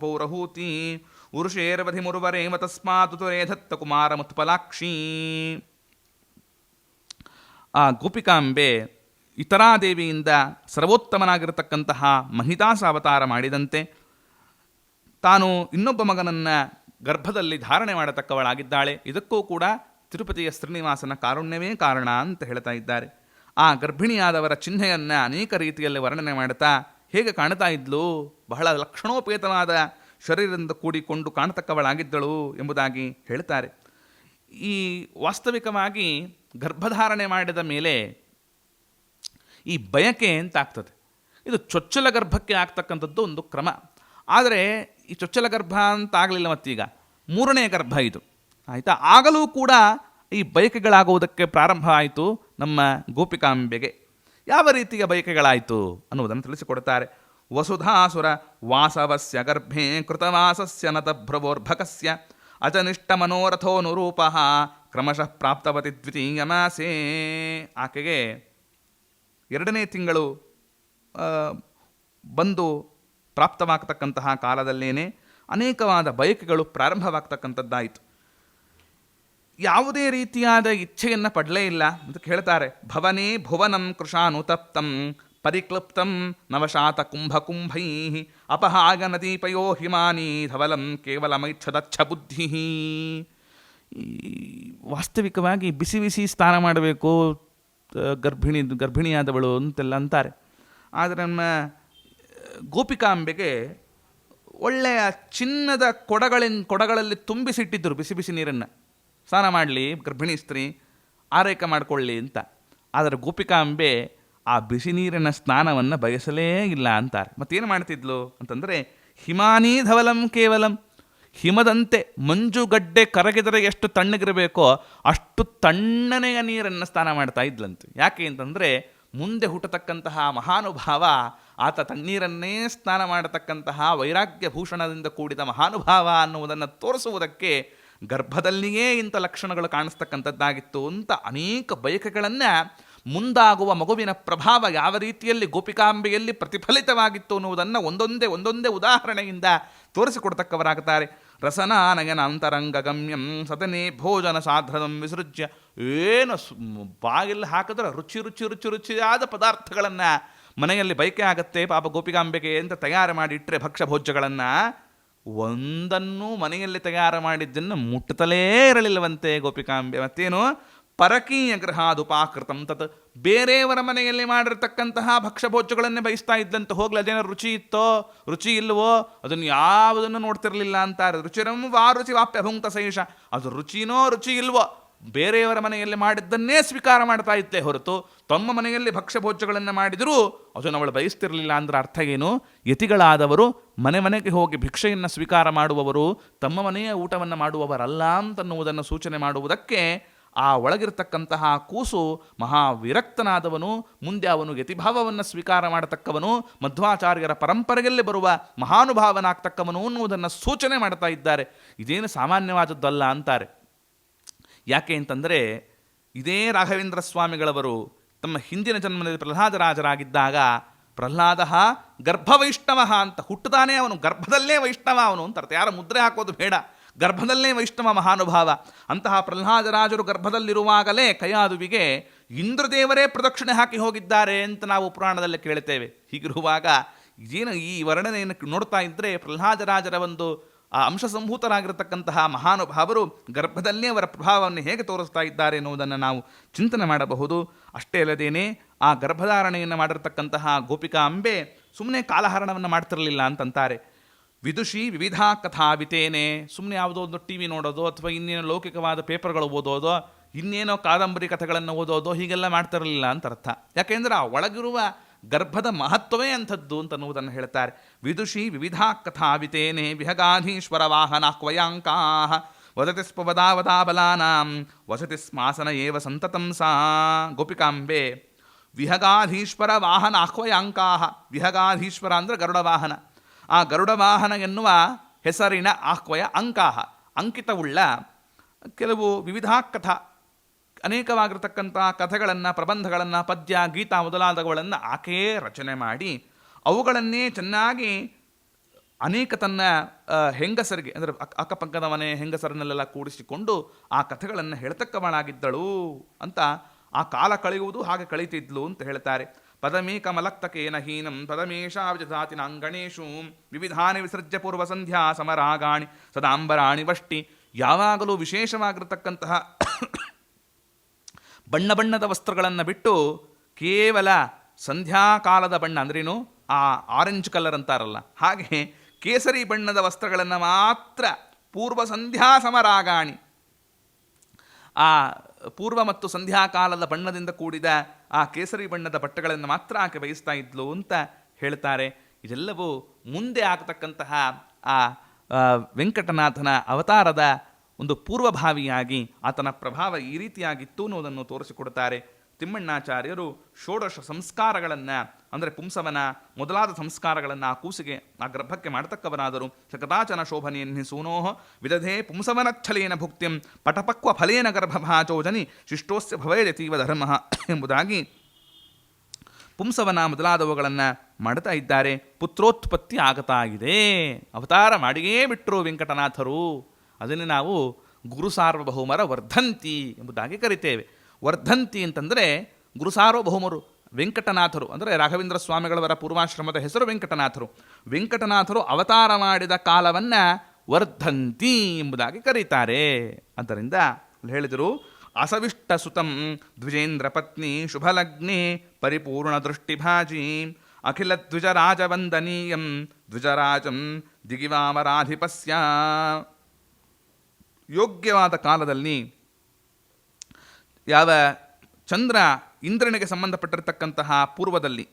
ಪೌರಹೂತಿ ಉರುಷೇರವಧಿ ಮುರುವರೇವ ತಸ್ಮಾತ್ ತುರೇಧತ್ತ ಕುಮಾರ ಮುತ್ಪಲಾಕ್ಷಿ ಆ ಗೋಪಿಕಾಂಬೆ ಇತರಾದೇವಿಯಿಂದ ಸರ್ವೋತ್ತಮನಾಗಿರತಕ್ಕಂತಹ ಮಹಿತಾಸ ಅವತಾರ ಮಾಡಿದಂತೆ ತಾನು ಇನ್ನೊಬ್ಬ ಮಗನನ್ನು ಗರ್ಭದಲ್ಲಿ ಧಾರಣೆ ಮಾಡತಕ್ಕವಳಾಗಿದ್ದಾಳೆ. ಇದಕ್ಕೂ ಕೂಡ ತಿರುಪತಿಯ ಶ್ರೀನಿವಾಸನ ಕಾರುಣ್ಯವೇ ಕಾರಣ ಅಂತ ಹೇಳ್ತಾ ಇದ್ದಾರೆ. ಆ ಗರ್ಭಿಣಿಯಾದವರ ಚಿಹ್ನೆಯನ್ನು ಅನೇಕ ರೀತಿಯಲ್ಲಿ ವರ್ಣನೆ ಮಾಡ್ತಾ ಹೇಗೆ ಕಾಣ್ತಾ ಇದ್ಲು? ಬಹಳ ಲಕ್ಷಣೋಪೇತನಾದ ಶರೀರದಿಂದ ಕೂಡಿಕೊಂಡು ಕಾಣತಕ್ಕವಳಾಗಿದ್ದಳು ಎಂಬುದಾಗಿ ಹೇಳ್ತಾರೆ. ಈ ವಾಸ್ತವಿಕವಾಗಿ ಗರ್ಭಧಾರಣೆ ಮಾಡಿದ ಮೇಲೆ ಈ ಬಯಕೆ ಅಂತ ಆಗ್ತದೆ ಇದು ಚೊಚ್ಚಲ ಗರ್ಭಕ್ಕೆ ಆಗ್ತಕ್ಕಂಥದ್ದು ಒಂದು ಕ್ರಮ. ಆದರೆ ಈ ಚೊಚ್ಚಲ ಗರ್ಭ ಅಂತ ಆಗಲಿಲ್ಲ ಮತ್ತೀಗ. ಮೂರನೇ ಗರ್ಭ ಇದು. ಆಯಿತಾ? ಆಗಲೂ ಕೂಡ ಈ ಬಯಕೆಗಳಾಗುವುದಕ್ಕೆ ಪ್ರಾರಂಭ ಆಯಿತು ನಮ್ಮ ಗೋಪಿಕಾಂಬೆಗೆ. ಯಾವ ರೀತಿಯ ಬಯಕೆಗಳಾಯಿತು ಅನ್ನುವುದನ್ನು ತಿಳಿಸಿಕೊಡುತ್ತಾರೆ. ವಸುಧಾಸುರ ವಾಸವಸ್ಯ ಗರ್ಭೆ ಕೃತವಾಸಸ್ಯ ನತಭ್ರವೋರ್ಭಕಸ್ಯ ಅಜನಿಷ್ಠ ಮನೋರಥೋನುರೂಪ ಕ್ರಮಶಃ ಪ್ರಾಪ್ತವತಿ ದ್ವಿತೀಯ ಮಾಸೇ ಆಕೆಗೆ ಎರಡನೇ ತಿಂಗಳು ಬಂದು ಪ್ರಾಪ್ತವಾಗ್ತಕ್ಕಂತಹ ಕಾಲದಲ್ಲೇನೆ ಅನೇಕವಾದ ಬಯಕೆಗಳು ಪ್ರಾರಂಭವಾಗ್ತಕ್ಕಂಥದ್ದಾಯಿತು. ಯಾವುದೇ ರೀತಿಯಾದ ಇಚ್ಛೆಯನ್ನು ಪಡಲೇ ಇಲ್ಲ ಅಂತ ಹೇಳ್ತಾರೆ ಭವನೇ ಭುವನಂ ಕೃಷಾನುತಪ್ತಂ ಪರಿಕ್ಲುಪ್ತಂ ನವಶಾತ ಕುಂಭಕುಂಭೈ ಅಪಹಾಗ ನದೀಪಯೋ ಹಿಮಾನಿ ಧವಲಂ ಕೇವಲ ಮೈಚ್ಛದಚ್ಛ ಬುದ್ಧಿ. ವಾಸ್ತವಿಕವಾಗಿ ಬಿಸಿ ಬಿಸಿ ಸ್ನಾನ ಮಾಡಬೇಕು ಗರ್ಭಿಣಿ, ಗರ್ಭಿಣಿಯಾದವಳು ಅಂತೆಲ್ಲ ಅಂತಾರೆ. ಆದರೆ ನಮ್ಮ ಗೋಪಿಕಾಂಬೆಗೆ ಒಳ್ಳೆಯ ಚಿನ್ನದ ಕೊಡಗಳಿನ, ಕೊಡಗಳಲ್ಲಿ ತುಂಬಿಸಿಟ್ಟಿದ್ದರು ಬಿಸಿ ಬಿಸಿ ನೀರನ್ನು. ಸ್ನಾನ ಮಾಡಲಿ, ಗರ್ಭಿಣಿ ಸ್ತ್ರೀ, ಆರೈಕೆ ಮಾಡಿಕೊಳ್ಳಿ ಅಂತ. ಆದರೆ ಗೋಪಿಕಾಂಬೆ ಆ ಬಿಸಿ ನೀರಿನ ಸ್ನಾನವನ್ನು ಬಯಸಲೇ ಇಲ್ಲ ಅಂತಾರೆ. ಮತ್ತೇನು ಮಾಡ್ತಿದ್ಲು ಅಂತಂದರೆ, ಹಿಮಾನೀ ಧವಲಂ ಕೇವಲಂ, ಹಿಮದಂತೆ ಮಂಜುಗಡ್ಡೆ ಕರಗಿದರೆ ಎಷ್ಟು ತಣ್ಣಗಿರಬೇಕೋ ಅಷ್ಟು ತಣ್ಣನೆಯ ನೀರನ್ನು ಸ್ನಾನ ಮಾಡ್ತಾ ಇದ್ಲಂತೆ. ಯಾಕೆ ಅಂತಂದರೆ, ಮುಂದೆ ಹುಟ್ಟತಕ್ಕಂತಹ ಮಹಾನುಭಾವ, ಆತ ತಣ್ಣೀರನ್ನೇ ಸ್ನಾನ ಮಾಡತಕ್ಕಂತಹ ವೈರಾಗ್ಯ ಭೂಷಣದಿಂದ ಕೂಡಿದ ಮಹಾನುಭಾವ ಅನ್ನುವುದನ್ನು ತೋರಿಸುವುದಕ್ಕೆ ಗರ್ಭದಲ್ಲಿಯೇ ಇಂಥ ಲಕ್ಷಣಗಳು ಕಾಣಿಸ್ತಕ್ಕಂಥದ್ದಾಗಿತ್ತು ಅಂತ ಅನೇಕ ಬಯಕೆಗಳನ್ನು ಮುಂದಾಗುವ ಮಗುವಿನ ಪ್ರಭಾವ ಯಾವ ರೀತಿಯಲ್ಲಿ ಗೋಪಿಕಾಂಬೆಯಲ್ಲಿ ಪ್ರತಿಫಲಿತವಾಗಿತ್ತು ಅನ್ನುವುದನ್ನು ಒಂದೊಂದೇ ಒಂದೊಂದೇ ಉದಾಹರಣೆಯಿಂದ ತೋರಿಸಿಕೊಡ್ತಕ್ಕವರಾಗುತ್ತಾರೆ ರಸನಾನಯನ ಅಂತರಂಗ ಗಮ್ಯಂ ಸತನೇ ಭೋಜನ ಸಾಧನಂ ವಿಸೃಜ್ಯ. ಏನು ಬಾಗಿಲು ಹಾಕಿದ್ರೆ ರುಚಿ ರುಚಿ ರುಚಿ ರುಚಿಯಾದ ಪದಾರ್ಥಗಳನ್ನು ಮನೆಯಲ್ಲಿ ಬಯಕೆ ಆಗುತ್ತೆ ಪಾಪ ಗೋಪಿಕಾಂಬೆಗೆ ಅಂತ ತಯಾರು ಮಾಡಿಟ್ಟರೆ ಭಕ್ಷ್ಯ ಭೋಜ್ಯಗಳನ್ನು ಒಂದನ್ನು ಮನೆಯಲ್ಲಿ ತಯಾರ ಮಾಡಿದ್ದನ್ನು ಮುಟ್ಟುತ್ತಲೇ ಇರಲಿಲ್ಲವಂತೆ ಗೋಪಿಕಾಂಬೆ. ಮತ್ತೇನು? ಪರಕೀಯ ಗೃಹಾದುಪಾಕೃತಂ ತತ್. ಬೇರೆಯವರ ಮನೆಯಲ್ಲಿ ಮಾಡಿರ್ತಕ್ಕಂತಹ ಭಕ್ಷ್ಯಭೋಜ್ಯಗಳನ್ನೇ ಬಯಸ್ತಾ ಇದ್ದಂತೆ ಹೋಗ್ಲಿ, ಅದೇನೋ ರುಚಿ ಇತ್ತೋ, ರುಚಿ ಇಲ್ವೋ, ಅದನ್ನು ಯಾವುದನ್ನು ನೋಡ್ತಿರಲಿಲ್ಲ ಅಂತಾರೆ. ರುಚಿರಂ ವಾ ರುಚಿ ವಾಪ್ಯ ಭುಂಕ್ತ ಸೈಷ. ಅದು ರುಚಿನೋ ರುಚಿ ಇಲ್ವೋ ಬೇರೆಯವರ ಮನೆಯಲ್ಲಿ ಮಾಡಿದ್ದನ್ನೇ ಸ್ವೀಕಾರ ಮಾಡ್ತಾ ಇತ್ತೇ ಹೊರತು ತಮ್ಮ ಮನೆಯಲ್ಲಿ ಭಕ್ಷ್ಯಭೋಜ್ಯಗಳನ್ನು ಮಾಡಿದರೂ ಅದನ್ನು ಅವಳು ಬಯಸ್ತಿರಲಿಲ್ಲ ಅಂದ್ರೆ ಅರ್ಥ ಏನು? ಯತಿಗಳಾದವರು ಮನೆ ಮನೆಗೆ ಹೋಗಿ ಭಿಕ್ಷೆಯನ್ನು ಸ್ವೀಕಾರ ಮಾಡುವವರು ತಮ್ಮ ಮನೆಯ ಊಟವನ್ನು ಮಾಡುವವರಲ್ಲ ಅಂತನ್ನುವುದನ್ನು ಸೂಚನೆ ಮಾಡುವುದಕ್ಕೆ ಆ ಒಳಗಿರತಕ್ಕಂತಹ ಕೂಸು ಮಹಾವಿರಕ್ತನಾದವನು, ಮುಂದೆ ಅವನು ಯತಿಭಾವವನ್ನು ಸ್ವೀಕಾರ ಮಾಡತಕ್ಕವನು, ಮಧ್ವಾಚಾರ್ಯರ ಪರಂಪರೆಯಲ್ಲಿ ಬರುವ ಮಹಾನುಭಾವನಾಗ್ತಕ್ಕವನು ಅನ್ನುವುದನ್ನು ಸೂಚನೆ ಮಾಡ್ತಾ ಇದ್ದಾರೆ. ಇದೇನು ಸಾಮಾನ್ಯವಾದದ್ದಲ್ಲ ಅಂತಾರೆ. ಯಾಕೆ ಅಂತಂದರೆ ಇದೇ ರಾಘವೇಂದ್ರ ಸ್ವಾಮಿಗಳವರು ತಮ್ಮ ಹಿಂದಿನ ಜನ್ಮದಲ್ಲಿ ಪ್ರಹ್ಲಾದರಾಜರಾಗಿದ್ದಾಗ ಪ್ರಹ್ಲಾದ ಗರ್ಭವೈಷ್ಣವ ಅಂತ ಹುಟ್ಟದಾನೆ ಅವನು, ಗರ್ಭದಲ್ಲೇ ವೈಷ್ಣವ ಅವನು ಅಂತ ಅರ್ಥ. ಯಾರ ಮುದ್ರೆ ಹಾಕೋದು ಬೇಡ. ಗರ್ಭದಲ್ಲೇ ವೈಷ್ಣವ ಮಹಾನುಭಾವ. ಅಂತಹ ಪ್ರಹ್ಲಾದರಾಜರು ಗರ್ಭದಲ್ಲಿರುವಾಗಲೇ ಕಯಾದುವಿಗೆ ಇಂದ್ರದೇವರೇ ಪ್ರದಕ್ಷಿಣೆ ಹಾಕಿ ಹೋಗಿದ್ದಾರೆ ಅಂತ ನಾವು ಪುರಾಣದಲ್ಲಿ ಕೇಳುತ್ತೇವೆ. ಹೀಗಿರುವಾಗ ಏನು ಈ ವರ್ಣನೆಯನ್ನು ನೋಡ್ತಾ ಇದ್ದರೆ ಪ್ರಹ್ಲಾದರಾಜರ ಒಂದು ಆ ಅಂಶ ಸಂಭೂತರಾಗಿರತಕ್ಕಂತಹ ಮಹಾನುಭಾವರು ಗರ್ಭದಲ್ಲೇ ಅವರ ಪ್ರಭಾವವನ್ನು ಹೇಗೆ ತೋರಿಸ್ತಾ ಇದ್ದಾರೆ ಎನ್ನುವುದನ್ನು ನಾವು ಚಿಂತನೆ ಮಾಡಬಹುದು. ಅಷ್ಟೇ ಅಲ್ಲದೇನೆ ಆ ಗರ್ಭಧಾರಣೆಯನ್ನು ಮಾಡಿರತಕ್ಕಂತಹ ಗೋಪಿಕಾ ಅಂಬೆ ಸುಮ್ಮನೆ ಕಾಲಹರಣವನ್ನು ಮಾಡ್ತಿರಲಿಲ್ಲ ಅಂತಂತಾರೆ. ವಿದುಷಿ ವಿವಿಧ ಕಥಾವಿತೇನೆ ಸುಮ್ಮನೆ ಯಾವುದೋ ಒಂದು ಟಿ ವಿ ನೋಡೋದು ಅಥವಾ ಇನ್ನೇನೋ ಲೌಕಿಕವಾದ ಪೇಪರ್ಗಳು ಓದೋದು, ಇನ್ನೇನೋ ಕಾದಂಬರಿ ಕಥೆಗಳನ್ನು ಓದೋದು ಹೀಗೆಲ್ಲ ಮಾಡ್ತಿರಲಿಲ್ಲ ಅಂತ ಅರ್ಥ. ಯಾಕೆಂದರೆ ಆ ಒಳಗಿರುವ ಗರ್ಭದ ಮಹತ್ವವೇ ಅಂಥದ್ದು ಅಂತನ್ನುವುದನ್ನು ಹೇಳ್ತಾರೆ. ವಿದುಷಿ ವಿವಿಧ ಕಥಾವಿತೇನೆ ವಿಹಗಾಧೀಶ್ವರ ವಾಹನ ಕ್ವಯಾಂಕಾ ವದತಿ ಸ್ಪವದಾವದಾಬಲಾನಾಂ ವಸತಿ ಸ್ಮಾಸನ ಏವ ಸಂತತಂ ಸಾ. ಗೋಪಿಕಾಂಬೆ, ವಿಹಗಾಧೀಶ್ವರ ವಾಹನ ಆಹ್ವಯಾಂಕಾ ವಿಹಗಾಧೀಶ್ವರ ಅಂದರೆ ಗರುಡ ವಾಹನ. ಆ ಗರುಡ ವಾಹನ ಎನ್ನುವ ಹೆಸರಿನ ಆಹ್ವಯ ಅಂಕಾಹ. ಅಂಕಿತವುಳ್ಳ ಕೆಲವು ವಿವಿಧ ಕಥಾ ಅನೇಕವಾಗಿರತಕ್ಕಂಥ ಕಥೆಗಳನ್ನು, ಪ್ರಬಂಧಗಳನ್ನು, ಪದ್ಯ, ಗೀತಾ ಮೊದಲಾದವುಗಳನ್ನು ಆಕೆಯೇ ರಚನೆ ಮಾಡಿ ಅವುಗಳನ್ನೇ ಚೆನ್ನಾಗಿ ಅನೇಕ ತನ್ನ ಹೆಂಗಸರಿಗೆ, ಅಂದರೆ ಅಕ್ಕ ಅಕ್ಕಪಕ್ಕದ ಮನೆ ಹೆಂಗಸರನ್ನೆಲ್ಲ ಕೂಡಿಸಿಕೊಂಡು ಆ ಕಥೆಗಳನ್ನು ಹೇಳ್ತಕ್ಕವಳಾಗಿದ್ದಳು ಅಂತ ಆ ಕಾಲ ಕಳೆಯುವುದು ಹಾಗೆ ಕಳೀತಿದ್ಲು ಅಂತ ಹೇಳ್ತಾರೆ. ಪದಮೇ ಕಮಲಕ್ತಕೇನ ಹೀನಂ ಪದಮೇಶಾವಿಜಾತಿನ ಅಂಗಣೇಶು ವಿವಿಧಾನಿ ವಿಸರ್ಜ್ಯ ಪೂರ್ವ ಸಂಧ್ಯಾ ಸಮರಾಗಾಣಿ, ಸದಾಂಬರಾಣಿ ವಷ್ಟಿ, ಯಾವಾಗಲೂ ವಿಶೇಷವಾಗಿರತಕ್ಕಂತಹ ಬಣ್ಣ ಬಣ್ಣದ ವಸ್ತ್ರಗಳನ್ನು ಬಿಟ್ಟು ಕೇವಲ ಸಂಧ್ಯಾಕಾಲದ ಬಣ್ಣ ಅಂದ್ರೇನು? ಆ ಆರೆಂಜ್ ಕಲರ್ ಅಂತಾರಲ್ಲ. ಹಾಗೆ ಕೇಸರಿ ಬಣ್ಣದ ವಸ್ತ್ರಗಳನ್ನು ಮಾತ್ರ ಪೂರ್ವ ಸಂಧ್ಯಾ ಸಮರಾಗಾಣಿ ಆ ಪೂರ್ವ ಮತ್ತು ಸಂಧ್ಯಾಕಾಲದ ಬಣ್ಣದಿಂದ ಕೂಡಿದ ಆ ಕೇಸರಿ ಬಣ್ಣದ ಬಟ್ಟೆಗಳನ್ನು ಮಾತ್ರ ಆಕೆ ಬಯಸ್ತಾ ಇದ್ಲು ಅಂತ ಹೇಳ್ತಾರೆ. ಇದೆಲ್ಲವೂ ಮುಂದೆ ಆಗತಕ್ಕಂತಹ ಆ, ವೆಂಕಟನಾಥನ ಅವತಾರದ ಒಂದು ಪೂರ್ವಭಾವಿಯಾಗಿ ಆತನ ಪ್ರಭಾವ ಈ ರೀತಿಯಾಗಿತ್ತು ಅನ್ನೋದನ್ನು ತೋರಿಸಿಕೊಡುತ್ತಾರೆ. ತಿಮ್ಮಣ್ಣಾಚಾರ್ಯರು ಷೋಡಶ ಸಂಸ್ಕಾರಗಳನ್ನು, ಅಂದರೆ ಪುಂಸವನ ಮೊದಲಾದ ಸಂಸ್ಕಾರಗಳನ್ನು ಆ ಕೂಸಿಗೆ, ಆ ಗರ್ಭಕ್ಕೆ ಮಾಡತಕ್ಕವರಾದರು. ಶಕತಾಚನ ಶೋಭನೆಯನ್ನಿ ಸೂನೋಹ, ವಿದಧೆ ಪುಂಸವನಚ್ಛಲೇನ ಭುಕ್ತಿಂ, ಪಟಪಕ್ವ ಫಲೇನ ಗರ್ಭಭಾಚೋಜನಿ ಶಿಷ್ಟೋಸ್ಯ ಭವೇದತೀವ ಧರ್ಮ ಎಂಬುದಾಗಿ ಪುಂಸವನ ಮೊದಲಾದವುಗಳನ್ನು ಮಾಡ್ತಾ ಇದ್ದಾರೆ. ಪುತ್ರೋತ್ಪತ್ತಿ ಆಗತಾ ಇದೆ ಅವತಾರ ಮಾಡಿಯೇ ಬಿಟ್ಟರು ವೆಂಕಟನಾಥರು. ಅದನ್ನು ನಾವು ಗುರು ಸಾರ್ವಭೌಮರ ವರ್ಧಂತಿ ಎಂಬುದಾಗಿ ಕರಿತೇವೆ. ವರ್ಧಂತಿ ಅಂತಂದರೆ ಗುರು ಸಾರ್ವಭೌಮರು, ವೆಂಕಟನಾಥರು, ಅಂದರೆ ರಾಘವೇಂದ್ರ ಸ್ವಾಮಿಗಳವರ ಪೂರ್ವಾಶ್ರಮದ ಹೆಸರು ವೆಂಕಟನಾಥರು. ವೆಂಕಟನಾಥರು ಅವತಾರ ಮಾಡಿದ ಕಾಲವನ್ನು ವರ್ಧಂತಿ ಎಂಬುದಾಗಿ ಕರೀತಾರೆ. ಅದರಿಂದ ಹೇಳಿದರು, ಅಸವಿಷ್ಟ ಸುತಂ ದ್ವಿಜೇಂದ್ರ ಪತ್ನಿ ಶುಭಲಗ್ನಿ ಪರಿಪೂರ್ಣ ದೃಷ್ಟಿಭಾಜಿ ಅಖಿಲ ದ್ವಿಜರಾಜವಂದನೀಯಂ ದ್ವಿಜರಾಜಂ ದಿಗಿವಾಮರಾಧಿಪಸ್ಯ. ಯೋಗ್ಯವಾದ ಕಾಲದಲ್ಲಿ ಯಾವ ಚಂದ್ರ ಇಂದ್ರನಿಗೆ ಸಂಬಂಧಪಟ್ಟಿರತಕ್ಕಂತಹ ಪೂರ್ವದಲ್ಲಿ,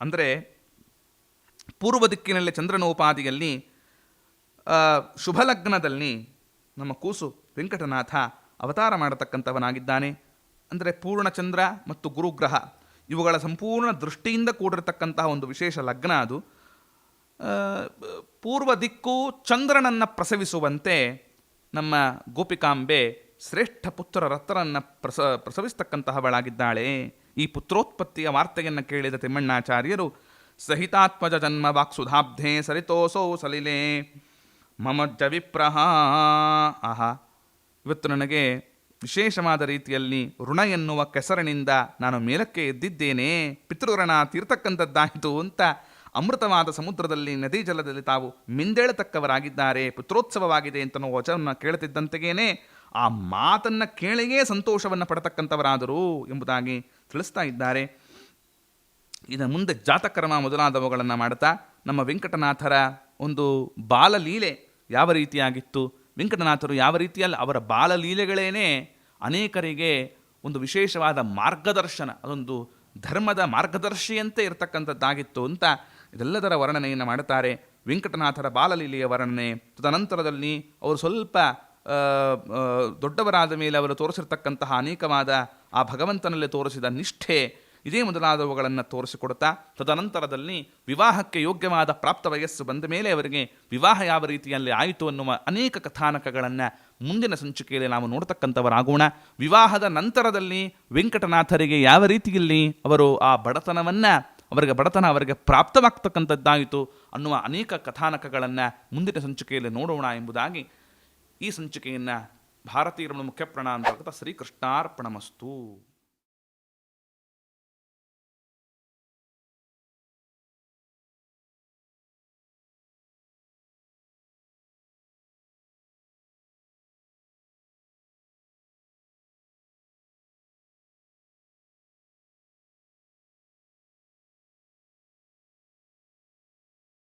ಅಂದರೆ ಪೂರ್ವ ದಿಕ್ಕಿನಲ್ಲಿ ಉಪಾಧಿಯಲ್ಲಿ ಶುಭ ಲಗ್ನದಲ್ಲಿ ನಮ್ಮ ಕೂಸು ವೆಂಕಟನಾಥ ಅವತಾರ ಮಾಡತಕ್ಕಂಥವನಾಗಿದ್ದಾನೆ. ಅಂದರೆ ಪೂರ್ಣಚಂದ್ರ ಮತ್ತು ಗುರುಗ್ರಹ, ಇವುಗಳ ಸಂಪೂರ್ಣ ದೃಷ್ಟಿಯಿಂದ ಕೂಡಿರತಕ್ಕಂತಹ ಒಂದು ವಿಶೇಷ ಲಗ್ನ ಅದು. ಪೂರ್ವ ದಿಕ್ಕು ಚಂದ್ರನನ್ನು ಪ್ರಸವಿಸುವಂತೆ ನಮ್ಮ ಗೋಪಿಕಾಂಬೆ ಶ್ರೇಷ್ಠ ಪುತ್ರ ರತ್ನರನ್ನು ಪ್ರಸ, ಪ್ರಸವಿಸ್ತಕ್ಕಂತಹವಳಾಗಿದ್ದಾಳೆ. ಈ ಪುತ್ರೋತ್ಪತ್ತಿಯ ವಾರ್ತೆಯನ್ನು ಕೇಳಿದ ತಿಮ್ಮಣ್ಣಾಚಾರ್ಯರು, ಸಹಿತಾತ್ಮಜ ಜನ್ಮ ವಾಕ್ಸುಧಾಬ್ಧೆ ಸರಿತೋಸೋ ಸಲಿಲೆ, ಮಮ ಜವಿಪ್ರಹ ಆಹಾ, ಇವತ್ತು ನನಗೆ ವಿಶೇಷವಾದ ರೀತಿಯಲ್ಲಿ ಋಣ ಎನ್ನುವ ಕೆಸರಿನಿಂದ ನಾನು ಮೇಲಕ್ಕೆ ಎದ್ದಿದ್ದೇನೆ, ಪಿತೃಋಣ ತೀರ್ತಕ್ಕಂಥದ್ದಾಯಿತು ಅಂತ ಅಮೃತವಾದ ಸಮುದ್ರದಲ್ಲಿ ನದಿ ಜಲದಲ್ಲಿ ತಾವು ಮಿಂದೇಳತಕ್ಕವರಾಗಿದ್ದಾರೆ, ಪುತ್ರೋತ್ಸವವಾಗಿದೆ ಅಂತ ನಾವು ವಚನ ಕೇಳುತ್ತಿದ್ದಂತೆಯೇ ಆ ಮಾತನ್ನು ಕೇಳಿಯೇ ಸಂತೋಷವನ್ನು ಪಡತಕ್ಕಂಥವರಾದರು ಎಂಬುದಾಗಿ ತಿಳಿಸ್ತಾ ಇದ್ದಾರೆ. ಇದರ ಮುಂದೆ ಜಾತಕರ್ಮ ಮೊದಲಾದವುಗಳನ್ನು ಮಾಡ್ತಾ ನಮ್ಮ ವೆಂಕಟನಾಥರ ಒಂದು ಬಾಲಲೀಲೆ ಯಾವ ರೀತಿಯಾಗಿತ್ತು? ವೆಂಕಟನಾಥರು ಯಾವ ರೀತಿಯಲ್ಲಿ, ಅವರ ಬಾಲಲೀಲೆಗಳೇನೇ ಅನೇಕರಿಗೆ ಒಂದು ವಿಶೇಷವಾದ ಮಾರ್ಗದರ್ಶನ, ಅದೊಂದು ಧರ್ಮದ ಮಾರ್ಗದರ್ಶಿಯಂತೆ ಇರತಕ್ಕಂಥದ್ದಾಗಿತ್ತು ಅಂತ ಇದೆಲ್ಲದರ ವರ್ಣನೆಯನ್ನು ಮಾಡುತ್ತಾರೆ ವೆಂಕಟನಾಥರ ಬಾಲಲೀಲೆಯ ವರ್ಣನೆ. ತದನಂತರದಲ್ಲಿ ಅವರು ಸ್ವಲ್ಪ ದೊಡ್ಡವರಾದ ಮೇಲೆ ಅವರು ತೋರಿಸಿರ್ತಕ್ಕಂತಹ ಅನೇಕವಾದ ಆ ಭಗವಂತನಲ್ಲಿ ತೋರಿಸಿದ ನಿಷ್ಠೆ ಇದೇ ಮೊದಲಾದವುಗಳನ್ನು ತೋರಿಸಿಕೊಡುತ್ತಾ, ತದನಂತರದಲ್ಲಿ ವಿವಾಹಕ್ಕೆ ಯೋಗ್ಯವಾದ ಪ್ರಾಪ್ತ ವಯಸ್ಸು ಬಂದ ಮೇಲೆ ಅವರಿಗೆ ವಿವಾಹ ಯಾವ ರೀತಿಯಲ್ಲಿ ಆಯಿತು ಅನ್ನುವ ಅನೇಕ ಕಥಾನಕಗಳನ್ನು ಮುಂದಿನ ಸಂಚಿಕೆಯಲ್ಲಿ ನಾವು ನೋಡ್ತಕ್ಕಂಥವರಾಗೋಣ. ವಿವಾಹದ ನಂತರದಲ್ಲಿ ವೆಂಕಟನಾಥರಿಗೆ ಯಾವ ರೀತಿಯಲ್ಲಿ ಅವರು ಆ ಬಡತನವನ್ನು ಅವರಿಗೆ ಬಡತನ ಅವರಿಗೆ ಪ್ರಾಪ್ತವಾಗ್ತಕ್ಕಂಥದ್ದಾಯಿತು ಅನ್ನುವ ಅನೇಕ ಕಥಾನಕಗಳನ್ನು ಮುಂದಿನ ಸಂಚಿಕೆಯಲ್ಲಿ ನೋಡೋಣ ಎಂಬುದಾಗಿ ಈ ಸಂಚಿಕೆಯನ್ನು ಭಾರತೀಯರ ಮುಖ್ಯ ಪ್ರಾಣ ಅಂತರ್ಗತ ಶ್ರೀಕೃಷ್ಣಾರ್ಪಣಮಸ್ತು.